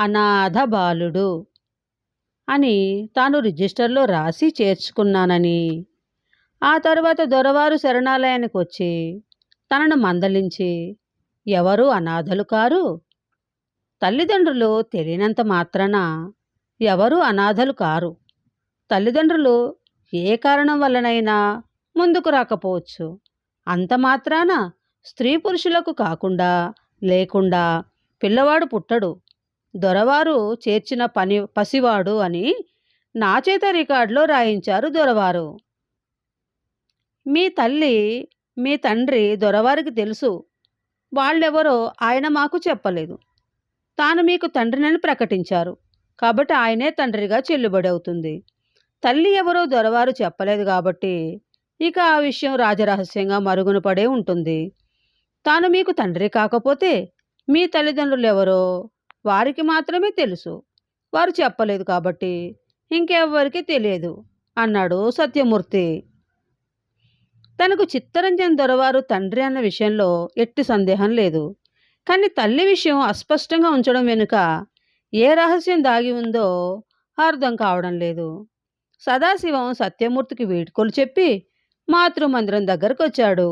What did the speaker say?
అనాథ బాలుడు అని తాను రిజిస్టర్లో రాసి చేర్చుకున్నానని. ఆ తర్వాత దొరవారు శరణాలయానికి వచ్చి తనను మందలించి ఎవరు అనాథలు కారు? తల్లిదండ్రులు తెలియనంత మాత్రాన ఎవరు అనాథలు కారు? తల్లిదండ్రులు ఏ కారణం వల్లనైనా ముందుకు రాకపోవచ్చు. అంత మాత్రాన స్త్రీ పురుషులకు కాకుండా లేకుండా పిల్లవాడు పుట్టడు. దొరవారు చేర్చిన పని పసివాడు అని నా చేత రికార్డులో రాయించారు దొరవారు. మీ తల్లి మీ తండ్రి దొరవారికి తెలుసు. వాళ్ళెవరో ఆయన మాకు చెప్పలేదు. తాను మీకు తండ్రినని ప్రకటించారు. కాబట్టి ఆయనే తండ్రిగా చెల్లుబడి అవుతుంది. తల్లి ఎవరో దొరవారు చెప్పలేదు కాబట్టి ఇక ఆ విషయం రాజరహస్యంగా మరుగున పడే ఉంటుంది. తాను మీకు తండ్రి కాకపోతే మీ తల్లిదండ్రులు ఎవరో వారికి మాత్రమే తెలుసు. వారు చెప్పలేదు కాబట్టి ఇంకెవ్వరికీ తెలియదు అన్నాడు సత్యమూర్తి. తనకు చిత్తరంజన్ దొరవారు తండ్రి అన్న విషయంలో ఎట్టి సందేహం లేదు. కానీ తల్లి విషయం అస్పష్టంగా ఉంచడం వెనుక ఏ రహస్యం దాగి ఉందో అర్థం కావడం లేదు. సదాశివం సత్యమూర్తికి వీడ్కోలు చెప్పి మాతృమందిరం దగ్గరకు వచ్చాడు